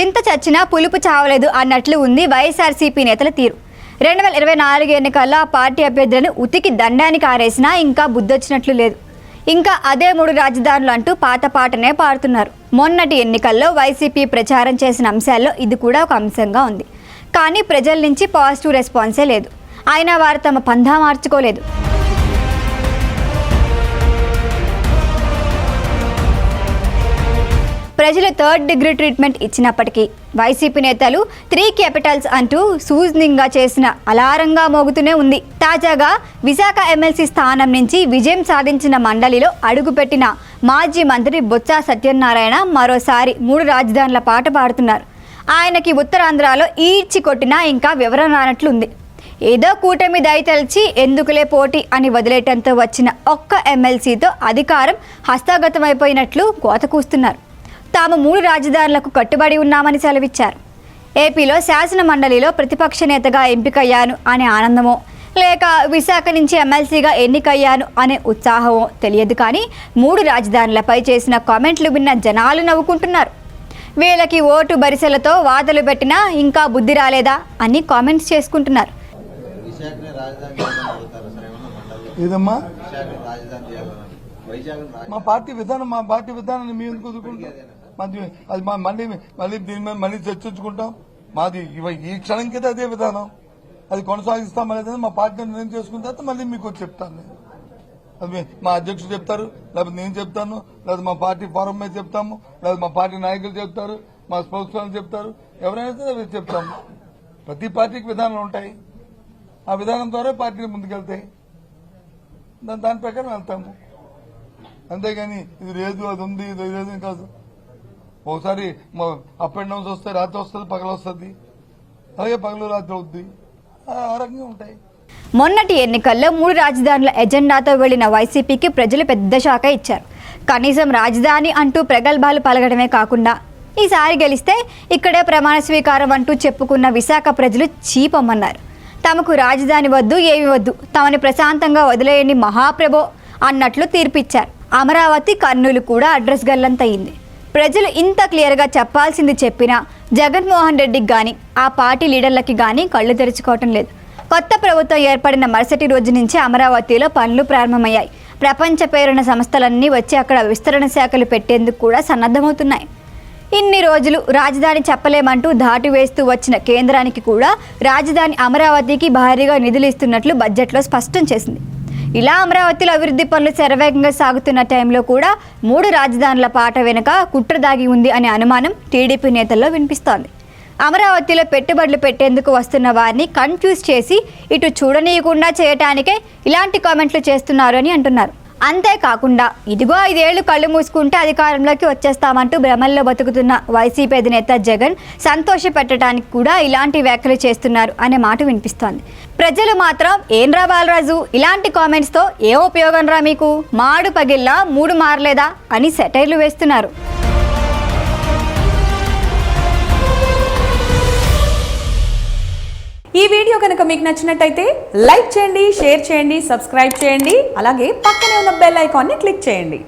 చింత చచ్చినా పులుపు చావలేదు అన్నట్లు ఉంది వైఎస్ఆర్సీపీ నేతల తీరు. రెండు వేల ఇరవై నాలుగు ఎన్నికల్లో ఆ పార్టీ అభ్యర్థులను ఉతికి దండానికి ఆరేసినా ఇంకా బుద్ధొచ్చినట్లు లేదు. ఇంకా అదే మూడు రాజధానులు అంటూ పాత పాటనే పాడుతున్నారు. మొన్నటి ఎన్నికల్లో వైసీపీ ప్రచారం చేసిన అంశాల్లో ఇది కూడా ఒక అంశంగా ఉంది. కానీ ప్రజల నుంచి పాజిటివ్ రెస్పాన్సే లేదు. అయినా వారు తమ పంధా మార్చుకోలేదు. ప్రజలు థర్డ్ డిగ్రీ ట్రీట్మెంట్ ఇచ్చినప్పటికీ వైసీపీ నేతలు త్రీ క్యాపిటల్స్ అంటూ సూజనింగ్గా చేసిన అలారంగా మోగుతూనే ఉంది. తాజాగా విశాఖ ఎమ్మెల్సీ స్థానం నుంచి విజయం సాధించిన మండలిలో అడుగుపెట్టిన మాజీ మంత్రి బొత్స సత్యనారాయణ మరోసారి మూడు రాజధానుల పాట పాడుతున్నారు. ఆయనకి ఉత్తరాంధ్రలో ఈడ్చి కొట్టినా ఇంకా వివరం రానట్లుంది. ఏదో కూటమి దయతలిచి ఎందుకులే పోటీ అని వదిలేయటంతో వచ్చిన ఒక్క ఎమ్మెల్సీతో అధికారం హస్తగతమైపోయినట్లు కోత కూస్తున్నారు. తాము మూడు రాజధానులకు కట్టుబడి ఉన్నామని సెలవిచ్చారు. ఏపీలో శాసన మండలిలో ప్రతిపక్ష నేతగా ఎంపికయ్యాను అనే ఆనందమో లేక విశాఖ నుంచి ఎమ్మెల్సీగా ఎన్నికయ్యాను అనే ఉత్సాహమో తెలియదు కానీ మూడు రాజధానులపై చేసిన కామెంట్లు విన్న జనాలు నవ్వుకుంటున్నారు. వీళ్ళకి ఓటు బరిసెలతో వాదలు పెట్టినా ఇంకా బుద్ధి రాలేదా అని కామెంట్స్ చేసుకుంటున్నారు. ఏదమ్మా? మా పార్టీ విధానం మా పార్టీ విధానాన్ని మేము ఎందుకు వదులుకుంటాం మాది అది మా మళ్ళీ మళ్ళీ దీని మీద మళ్ళీ చర్చించుకుంటాం. మాది ఇవ- ఈ క్షణంకి అదే విధానం. అది కొనసాగిస్తాం అనేది మా పార్టీ నిర్ణయం చేసుకున్న తర్వాత మళ్ళీ మీకు చెప్తాను నేను. అది మా అధ్యక్షుడు చెప్తారు లేకపోతే నేను చెప్తాను లేదా మా పార్టీ ఫారం మీద చెప్తాము లేదా మా పార్టీ నాయకులు చెప్తారు మా స్పోక్స్ చెప్తారు ఎవరైనా సరే చెప్తాము. ప్రతి పార్టీకి విధానాలు ఉంటాయి. ఆ విధానం ద్వారా పార్టీలు ముందుకెళ్తాయి. దాని దాని ప్రకారం వెళ్తాము. అంతేగాని ఇది లేదు అది ఉంది ఇది లేదు కాదు ఒకసారి అప్ అండ్ డౌన్స్ వస్తే రాత్రి వస్తుంది పగలు వస్తుంది. అలాగే పగలు రాత్రి అవుద్ది. ఆ- రకంగా ఉంటాయి. మొన్నటి ఎన్నికల్లో మూడు రాజధానుల ఎజెండాతో వెళ్ళిన వైసీపీకి ప్రజలు పెద్ద షాక ఇచ్చారు. కనీసం రాజధాని అంటూ ప్రగల్భాలు పలగడమే కాకుండా ఈసారి గెలిస్తే ఇక్కడే ప్రమాణ స్వీకారం అంటూ చెప్పుకున్న విశాఖ ప్రజలు చీపమ్మన్నారు. తమకు రాజధాని వద్దు ఏమి వద్దు తమని ప్రశాంతంగా వదిలేయండి మహాప్రభో అన్నట్లు తీర్పిచ్చారు. అమరావతి కర్నూలు కూడా అడ్రస్ గల్లంతయింది. ప్రజలు ఇంత క్లియర్గా చెప్పాల్సింది చెప్పినా జగన్మోహన్ రెడ్డికి కానీ ఆ పార్టీ లీడర్లకి కానీ కళ్ళు తెరుచుకోవటం లేదు. కొత్త ప్రభుత్వం ఏర్పడిన మరుసటి రోజు నుంచి అమరావతిలో పనులు ప్రారంభమయ్యాయి. ప్రపంచ పేరున్న సంస్థలన్నీ వచ్చి అక్కడ విస్తరణ శాఖలు పెట్టేందుకు కూడా సన్నద్ధమవుతున్నాయి. ఇన్ని రోజులు రాజధాని చెప్పలేమంటూ దాటి వేస్తూ వచ్చిన కేంద్రానికి కూడా రాజధాని అమరావతికి భారీగా నిధులు ఇస్తున్నట్లు బడ్జెట్లో స్పష్టం చేసింది. ఇలా అమరావతిలో అభివృద్ధి పనులు శరవేగంగా సాగుతున్న టైంలో కూడా మూడు రాజధానుల పాట వెనుక కుట్ర దాగి ఉంది అనే అనుమానం టీడీపీ నేతల్లో వినిపిస్తోంది. అమరావతిలో పెట్టుబడులు పెట్టేందుకు వస్తున్న వారిని కన్ఫ్యూజ్ చేసి ఇటు చూడనీయకుండా చేయటానికే ఇలాంటి కామెంట్లు చేస్తున్నారు అని అంటున్నారు. అంతేకాకుండా ఇదిగో ఐదేళ్ళు కళ్ళు మూసుకుంటే అధికారంలోకి వచ్చేస్తామంటూ భ్రమల్లో బతుకుతున్న వైసీపీ అధినేత జగన్ సంతోషపెట్టడానికి కూడా ఇలాంటి వ్యాఖ్యలు చేస్తున్నారు అనే మాట వినిపిస్తోంది. ప్రజలు మాత్రం ఏం రా బాలరాజు? ఇలాంటి కామెంట్స్తో ఏ ఉపయోగం రా మీకు? మాడు పగిల్లా మూడు మారలేదా? అని సెటైర్లు వేస్తున్నారు. ఈ వీడియో కనుక మీకు నచ్చినట్టయితే లైక్ చేయండి షేర్ చేయండి సబ్స్క్రైబ్ చేయండి. అలాగే పక్కనే ఉన్న బెల్ ఐకాన్ని క్లిక్ చేయండి.